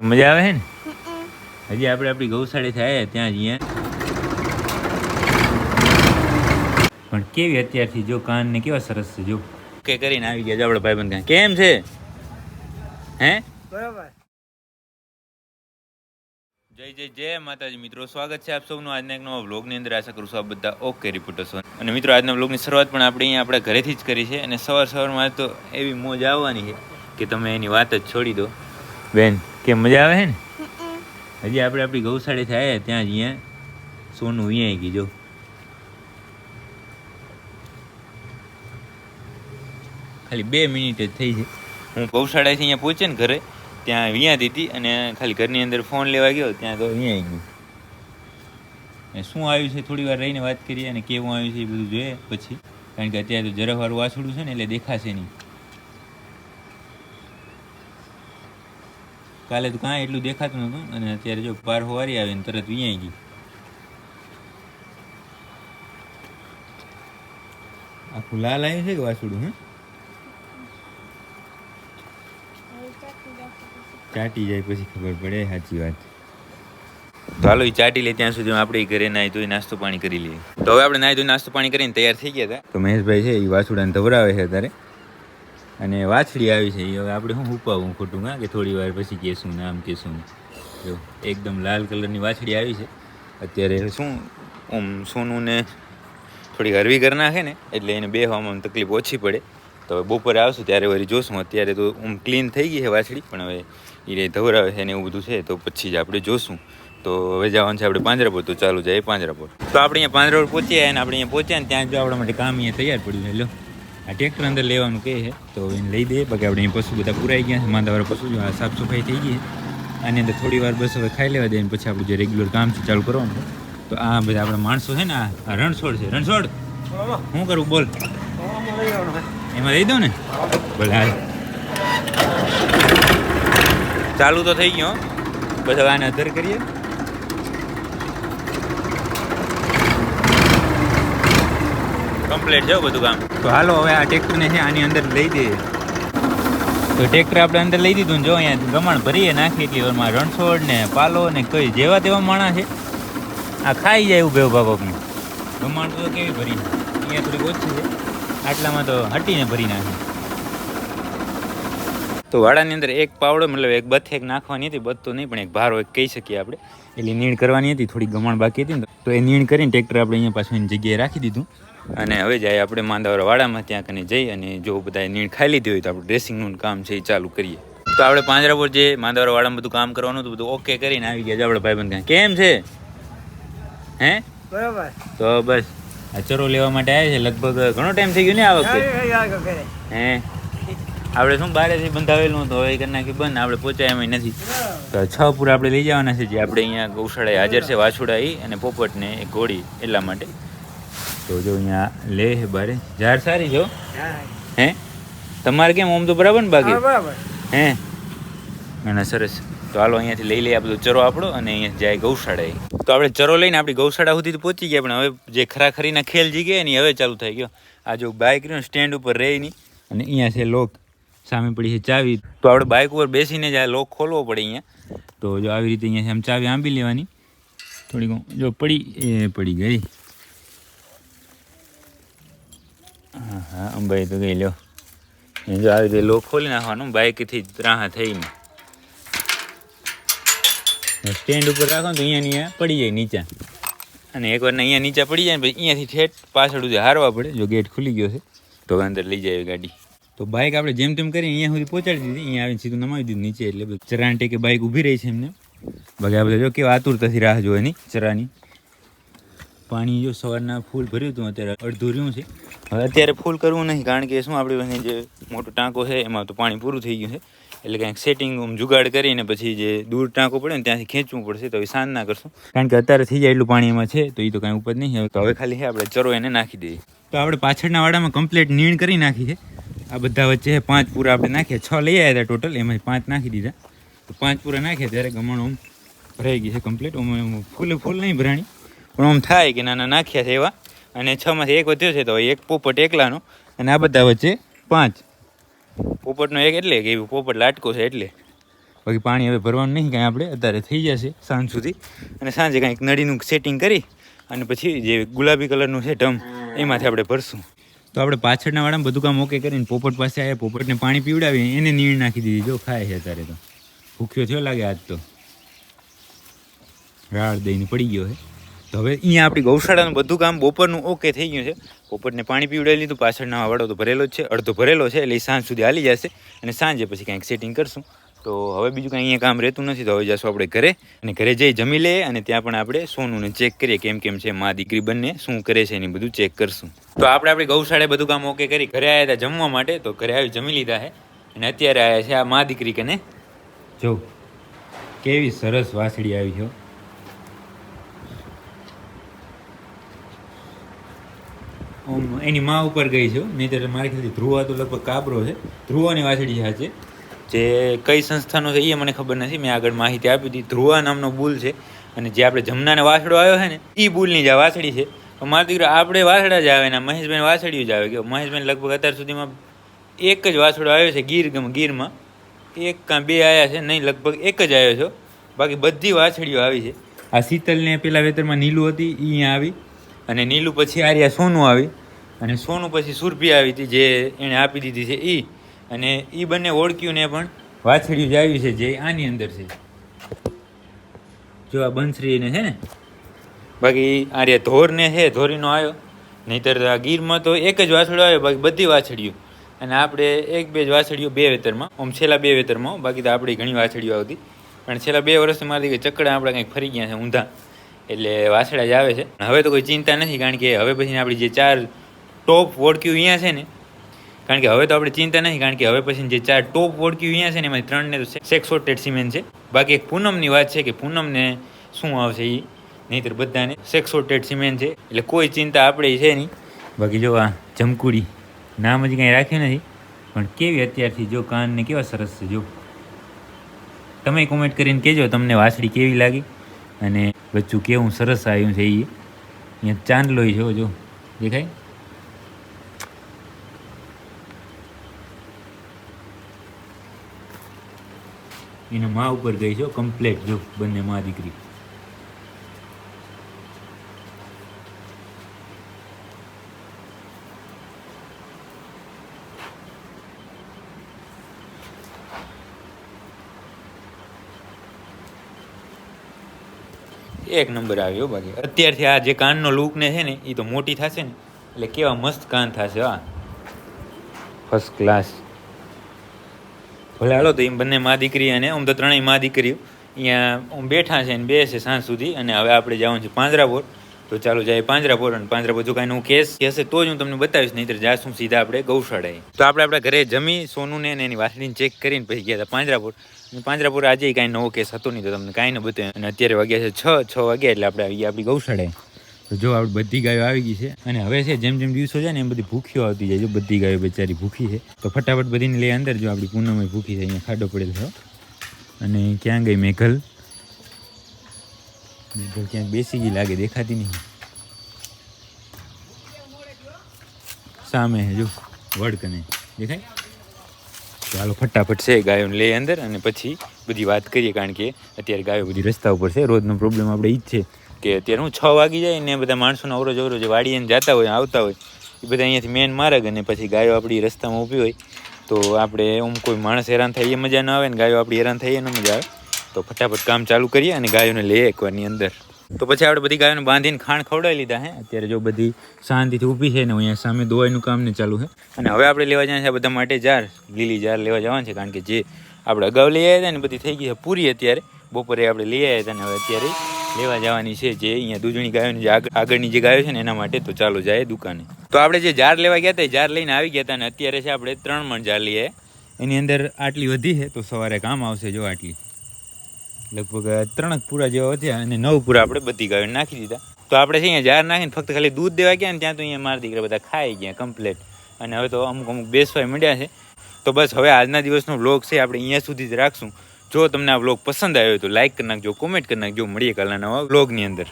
મજા આવે છે ને? હજી આપણે આપણી ગૌશાળી થાય ત્યાં જઈએ પણ કેવી અત્યારથી જો કાન ને કેવા સરસ છે જો. કે કરીને આવી ગયા જો આપણા ભાઈબંધ કાન કેમ છે? હે? બરાબર. જય જય જય માતાજી. મિત્રો સ્વાગત છે આપ સૌનું આજના એક નવા વ્લોગની અંદર. આશા કરું છું આપ બધા ઓકે રિપોર્ટર્સ અને મિત્રો આજના વ્લોગની શરૂઆત પણ આપણે અહીંયા આપણે ઘરેથી જ કરી છે. અને સવાર સવારમાં તો એવી મોજ આવવાની છે કે તમે એની વાત જ છોડી દો. બેન કે મજા આવે છે ને? હજી આપણે આપણી ગૌશાળેથી આવ્યા ત્યાં જ અહીંયા સોનું અહીંયા ગઈ જો. ખાલી બે મિનિટ જ થઈ છે. હું ગૌશાળાથી અહીંયા પહોંચે ને ઘરે ત્યાં અહીંયા દીધી અને ખાલી ઘરની અંદર ફોન લેવા ગયો ત્યાં તો અહીંયા ગયું. અને શું આવ્યું છે થોડી વાર રહીને વાત કરીએ અને કેવું આવ્યું છે એ બધું જોઈએ પછી. કારણ કે અત્યારે તો જરાવાળું વાછડું છે ને એટલે દેખાશે નહીં. કાલે તો કાંઈ એટલું દેખાતું નહોતું અને અત્યારે જો પાર હોવારી આવે ને તરત વિયાઈ ગઈ. આખું લાલ આવ્યું છે કે વાસુડું, હે? ચાટી જાય પછી ખબર પડે સાચી વાત. તો હાલો એ ચાટી લે ત્યાં સુધી આપણે ઘરે નાહી ધોઈ નાસ્તો પાણી કરી લઈએ. તો હવે આપણે નાહી ધોઈ નાસ્તો પાણી કરીને તૈયાર થઈ ગયા હતા. તો મહેશભાઈ છે એ વાસુડાને ધવરાવે છે અત્યારે. અને વાછડી આવી છે એ હવે આપણે શું ઉપાવું ખોટું? હા, કે થોડી વાર પછી કહેશું ને આમ કહેશું જો, એકદમ લાલ કલરની વાછડી આવી છે. અત્યારે શું આમ સોનુને થોડી હરવી કરી નાખે ને, એટલે એને બેહવામાં તકલીફ ઓછી પડે. તો હવે બપોરે આવશું, ત્યારે વળી જોશું. અત્યારે તો આમ ક્લીન થઈ ગઈ છે વાછડી, પણ હવે એ ધવરાવે છે ને એવું બધું છે, તો પછી જ આપણે જોશું. તો હવે જવાનું છે આપણે પાંજરાપોર તો ચાલુ જાય પાંજરાપોર તો આપણે અહીંયા પાંજરાપોર પહોંચ્યા અને આપણે અહીંયા પહોંચ્યા ને, ત્યાં જો આપણા માટે કામ અહીંયા તૈયાર પડ્યું લો. આ ટ્રેક્ટર અંદર લેવાનું કહે છે. તો એને લઈ દે. બાકી આપણે અહીં પશુ બધા પુરાઈ ગયા છે. માંદાવાળા પશુ જો આ સાફ સફાઈ થઈ ગઈ આની અંદર થોડી વાર બસ હવે ખાઈ લેવા દે પછી આપણું જે રેગ્યુલર કામ છે ચાલુ કરવાનું તો આ બધા આપણા માણસો છે ને, આ રણછોડ છે. રણછોડ! શું કરું? બોલ. એમાં લઈ દઉં ને. ભલે હાલ. ચાલુ તો થઈ ગયો બધા આને અધર કરીએ. કમ્પ્લીટ છે બધું કામ. તો હાલો હવે આ ટ્રેક્ટરને છે આની અંદર લઈ દઈએ તો ટ્રેક્ટર આપણે અંદર લઈ દીધું ને જો અહીંયા ગમાણ ભરીએ નાખી એટલી વારમાં રણછોડ ને પાલો ને કઈ જેવા તેવા માણા છે. આ ખાઈ જાય ઉભે ઊભા કોકને ગમાણ તો કેવી ભરી અહીંયા થોડીક ઓછી છે. આટલામાં તો હટીને ભરી નાખે. તો વાડાની અંદર એક પાવડો, મતલબ એક બથેક નાખવાની હતી બથ નહીં, પણ એક ભારો એક કહી શકીએ આપણે. એટલે નીણ કરવાની હતી, થોડી ગમાણ બાકી હતી ને તો એ નીણ કરીને ટ્રેક્ટર આપણે અહીંયા પાછું એની જગ્યાએ રાખી દીધું. અને હવે જાય આપણે માંદાવર વાડામાં ત્યાં કને જઈ અને જો બધા નીણ ખાઈ લીધી હોય તો આપણે ડ્રેસિંગનું કામ છે એ ચાલુ કરીએ. તો આપણે પાંજરાપુર જે માંદાવર વાડામાં બધું કામ કરવાનું હતું બધું ઓકે કરીને આવી ગયા આપણે ભાઈબંધ કાંઈ. કેમ છે? હે? બરાબર. તો બસ. આ ચરો લેવા માટે આવ્યા છે. લગભગ ઘણો ટાઈમ થઈ ગયો ને આ વખતે? હે આપણે શું બારેથી બંધાવેલું હતું? હવે કરી નાખ્યું બંધ. આપણે પહોંચાય એમ નથી. તો છ પૂરા આપણે લઈ જવાના છે જે આપણે અહીંયા ગૌશાળાએ હાજર છે વાછુડા અને પોપટ ને ઘોડી એટલા માટે. તો જો અહીંયા લે છે બારે. ઝાડ સારી જો હે. તમારે કેમ? ઓમ તો બરાબર ને બાકી? બરાબર. હે? ના સરસ. તો હાલો અહીંયાથી લઈ લઈએ બધો ચરો આપણો અને અહીંયા જાય ગૌશાળાએ. તો આપણે ચરો લઈને આપણી ગૌશાળા સુધી તો પહોંચી ગયા પણ હવે જે ખરાખરીના ખેલ જી ગયા એની હવે ચાલુ થઈ ગયો. આ જો બાઇક રહ્યું સ્ટેન્ડ ઉપર રહી નહીં અને અહીંયા છે લોક. સામે પડી છે ચાવી. તો આપણે બાઇક ઉપર બેસીને જ આ લોક ખોલવો પડે અહીંયા. તો જો આવી રીતે અહીંયા આમ ચાવી આંબી લેવાની. થોડીક જો પડી એ પડી ગઈ. હા હા અંબાઈ તો ગઈ લ્યો જો આવી રીતે લોક ખોલી નાખવાનું બાઇકથી ત્રાહા થઈને. સ્ટેન્ડ ઉપર રાખો તો અહીંયા અહીંયા પડી જાય નીચે. અને એકવાર અહીંયા નીચે પડી જાય ને પછી અહીંયાથી ઠેઠ પાછળ સુધી હારવા પડે, જો ગેટ ખુલી ગયો છે. તો અંદર લઈ જાય ગાડી. તો બાઇક આપણે જેમ તેમ કરી અહીંયા સુધી પહોંચાડી દીધી, અહીંયા આવીને સીધું નમાવી દીધું નીચે એટલે ચરાણ ટેકે બાઇક ઊભી રહી છે એમને. બાકી આપણે જો કેવા આતુરતાથી રાહ જોવાની ચરાની પાણી જો સવારના ફૂલ ભર્યું હતું, અત્યારે અડધું રહ્યું છે. હવે અત્યારે ફૂલ કરવું નહીં, કારણ કે શું આપણી પાસે જે મોટો ટાંકો છે, એમાં તો પાણી પૂરું થઈ ગયું છે. એટલે કંઈક સેટિંગ જુગાડ કરીને પછી જે દૂર ટાંકો પડે ને ત્યાંથી ખેંચવું પડશે, તો હવે સાંજ ના કરશું. કારણ કે અત્યારે થઈ જાય એટલું પાણી એમાં છે, તો એ તો કાંઈ ઉપર નહીં. તો હવે ખાલી છે આપણે ચરો એને નાખી દઈએ. તો આપણે પાછળના વાડામાં કમ્પ્લીટ નીણ કરી નાખી છે. આ બધા વચ્ચે પાંચ પૂરા આપણે નાખ્યા. છ લઈ આવ્યા હતા ટોટલ એમાંથી પાંચ નાખી દીધા. તો પાંચ પૂરા નાખ્યા, ત્યારે ગમણ ઓમ ભરાઈ ગઈ છે કમ્પ્લીટ ઓમ ફૂલે ફૂલ નહીં ભરાણી. પણ આમ થાય કે નાના નાખ્યા છે એવા. અને છમાંથી એક વધ્યો છે તો એક પોપટ એકલાનો અને આ બધા વચ્ચે પાંચ. પોપટનો એક એટલે કે પોપટ લાટકો છે એટલે. બાકી પાણી હવે ભરવાનું નહીં, કાંઈ આપણે અત્યારે થઈ જશે સાંજ સુધી. અને સાંજે કાંઈક નળીનું સેટિંગ કરી અને પછી જે ગુલાબી કલરનું છે ટમ એમાંથી આપણે ભરશું. તો આપણે પાછળના વાળામાં બધું કામ ઓકે કરીને પોપટ પાસે આવ્યા પોપટને પાણી પીવડાવી એને નીણ નાખી દીધી. જો ખાય છે અત્યારે તો. ભૂખ્યો થયો લાગે આજ તો. રાળ દઈને પડી ગયો છે. હવે અહીંયા આપણી ગૌશાળાનું બધું કામ બપોરનું ઓકે થઈ ગયું છે. બપોરને પાણી પીવડાવી લીધું, પાછળના વાળો તો ભરેલો જ છે, અડધો ભરેલો છે, એટલે સાંજ સુધી હાલી જશે અને સાંજે પછી કંઈક સેટિંગ કરશું. તો હવે બીજું કાંઈ અહીંયા કામ રહેતું નથી, તો હવે જશું આપણે ઘરે અને ઘરે જઈ જમી લઈએ અને ત્યાં પણ આપણે સોનુંને ચેક કરીએ કેમ કેમ છે, મા દીકરી બંને, શું કરે છે એની બધું ચેક કરશું. તો આપણે આપણી ગૌશાળાએ બધું કામ ઓકે કરી, ઘરે આવ્યા હતા જમવા માટે, તો ઘરે આવી જમી લીધા છે અને અત્યારે આવ્યા છે આ મા દીકરી કને. જો, કેવી સરસ વાસળી આવી છે હો. ઓમ એની મા ઉપર ગઈ છું. નહીં નહીંતર મારી ખ્યાલથી ધ્રુવા તો લગભગ કાબરો છે. ધ્રુવાની વાછડી છે આજે. જે કઈ સંસ્થાનો છે એ મને ખબર નથી. મેં આગળ માહિતી આપી હતી. ધ્રુવા નામનો બુલ છે. અને જે આપણે જમનાને વાછડો આવ્યો છે ને એ બુલની જ આ વાછડી છે. મારા દીકરો આપણે વાછડા જ આવે ને મહેશભાઈ વાછડીઓ જ આવે. કે મહેશભાઈ લગભગ અત્યાર સુધીમાં એક જ વાછડો આવ્યો છે ગીર ગીરમાં. એક કાં બે આવ્યા છે. નહીં, લગભગ એક જ આવ્યો છો. બાકી બધી વાછડીઓ આવી છે. આ શીતલને પેલા વેતરમાં નીલું હતી એ આવી. અને નીલું પછી આર્યા સોનું આવી અને સોનું પછી સુરભી આવી હતી જે એણે આપી દીધી છે એ અને એ બંને ઓળખ્યું ને પણ વાછડિયું જ આવ્યું છે જે આની અંદર છે. જો આ બંસરીને છે ને, બાકી આર્યા ધોરને છે, ધોરીનો આવ્યો. નહીતર આ ગીરમાં તો એક જ વાછડો આવ્યો, બાકી બધી વાછડીઓ. અને આપણે એક બે જ વાછડીઓ બે વેતરમાં આમ છેલ્લા બે વેતરમાં બાકી તો આપણી ઘણી વાછડીઓ આવતી. પણ છેલ્લા બે વર્ષથી મારી ચકડા આપણે કંઈક ફરી ગયા છે, ઊંધા. એટલે વાછડા જ આવે છે. હવે તો કોઈ ચિંતા નથી, કારણ કે હવે પછી આપણી જે ચાર ટોપ વોડક્યુ અહીંયા છે ને, કારણ કે હવે તો આપણે ચિંતા નથી, કારણ કે હવે પછી જે ચાર ટોપ વોડક્યુ અહીંયા છે ને એમાં ત્રણને તો સેક્સોટેડ સિમેન્ટ છે. બાકી એક પૂનમની વાત છે કે પૂનમને શું આવશે એ નહીંતર બધાને સેક્સોટેડ સિમેન્ટ છે, એટલે કોઈ ચિંતા આપણે છે નહીં. બાકી જો આ જમકુડી નામ હજી કાંઈ રાખ્યું નથી, પણ કેવી અત્યારથી જો કાનને કેવા સરસ છે, જો. તમે કોમેન્ટ કરીને કહેજો, તમને વાસળી કેવી લાગી? અને બચ્ચું કેવું સરસ આવ્યું છે એ અહીંયા ચાંદલોય છે જો. દેખાય? એના મા ઉપર ગઈ છે કમ્પ્લેટ જો, બંને મા દીકરી. એક નંબર આવ્યો બાકી. અત્યારથી આ જે કાનનો લુક ને છે ને એ તો મોટી થશે ને. એટલે કેવા મસ્ત કાન થશે, હા. ફર્સ્ટ ક્લાસ ભલે હાલો તો એમ બંને મા દીકરી અને આમ તો ત્રણેય મા દીકરીઓ. અહીંયા બેઠા છે ને, બે છે સાંજ સુધી અને હવે આપણે જવાનું છે પાંજરાપોર તો ચાલો જાય પાંજરાપોર અને પાંજરાપોર જો કાંઈ હું કેસ હશે તો જ હું તમને બતાવીશ, નહીંતર જાશું સીધા આપણે ગૌશાળાએ. તો આપણે આપણા ઘરે જમી, સોનુને ને એની વાસળીને ચેક કરીને પછી ગયા હતા પાંજરાપોર અને પાંજરાપોર આજે કાંઈ નવો કેસ હતો નહીં, તો તમને કાંઈ ન બતાવ્યું. અને અત્યારે વાગ્યા છે છ છ વાગ્યા એટલે આપણે આવી ગયા આપણી ગૌશાળાએ. તો જો આપણે બધી ગાયો આવી ગઈ છે. અને હવે છે, જેમ જેમ દિવસો જાય ને એમ બધી ભૂખીઓ આવતી જાય જો બધી ગાયો બેચારી ભૂખી છે. તો ફટાફટ બધીને લઈ અંદર જો આપણી પૂનમ ભૂખી છે, અહીંયા ખાડો પડેલ છે. અને ક્યાં ગઈ મેઘલ? મેઘલ ક્યાંક બેસી ગઈ લાગે, દેખાતી નહીં. સામે જો વડકને દેખાય? ચાલો, ફટાફટ છે ગાયોને લઈ અંદર અને પછી બધી વાત કરીએ, કારણ કે અત્યારે ગાયો બધી રસ્તા ઉપર છે. રોજનો પ્રોબ્લેમ આપણે ઈ જ છે કે અત્યારે હું છ વાગી જાય ને બધા માણસોના અવરોજ અવરોજ વાડીએ જતા હોય, આવતા હોય. એ બધા અહીંયાથી મેન માર્ગ અને પછી ગાયો આપણી રસ્તામાં ઊભી હોય. તો આપણે આમ કોઈ માણસ હેરાન થાય એ મજા ન આવે ને ગાયો આપણી હેરાન થાય એ ન મજા આવે. તો ફટાફટ કામ ચાલુ કરીએ અને ગાયોને લઈએ એકવારની અંદર. તો પછી આપણે બધી ગાયોને બાંધીને ખાણ ખવડાવી લીધા હે. અત્યારે જો બધી શાંતિથી ઊભી છે ને અહીંયા સામે દોવાઈનું કામ ને ચાલુ છે અને હવે આપણે લેવા જવાના છે બધા માટે જાર, લીલી જાર લેવા જવાનું છે કારણ કે જે આપણે અગાઉ લઈ આવ્યા હતા ને બધી થઈ ગઈ છે પૂરી અત્યારે. બપોરે આપણે લઈ આવ્યા હતા ને હવે અત્યારે લેવા જવાની છે જે અહીંયા દૂધણી ગાયોની જે આગળની જે ગાયો છે ને એના માટે તો ચાલો જાય દુકાને. તો આપણે જે જાર લેવા ગયા હતા એ જાર લઈને આવી ગયા હતા અને અત્યારે છે આપણે ત્રણ મણ જાર લઈએ એની અંદર આટલી વધી છે તો સવારે કામ આવશે જો આટલી. લગભગ ત્રણ પૂરા જેવા વધ્યા અને નવ પૂરા આપણે બધી ગાયો નાખી દીધા. તો આપણે છે અહીંયા જાર નાખીને ફક્ત ખાલી દૂધ દેવા ગયા ને ત્યાં તો અહીંયા મારા દીકરા બધા ખાઈ ગયા કમ્પ્લેટ અને હવે તો અમુક અમુક બેસવા મળ્યા છે. તો બસ હવે આજના દિવસનો વ્લોગ છે આપણે અહીંયા સુધી જ રાખશું. જો તમને આ વ્લોગ પસંદ આવ્યો તો લાઇક કરી નાખજો કોમેન્ટ કરી નાખજો. મળીએ કાલના નવા વ્લોગની અંદર.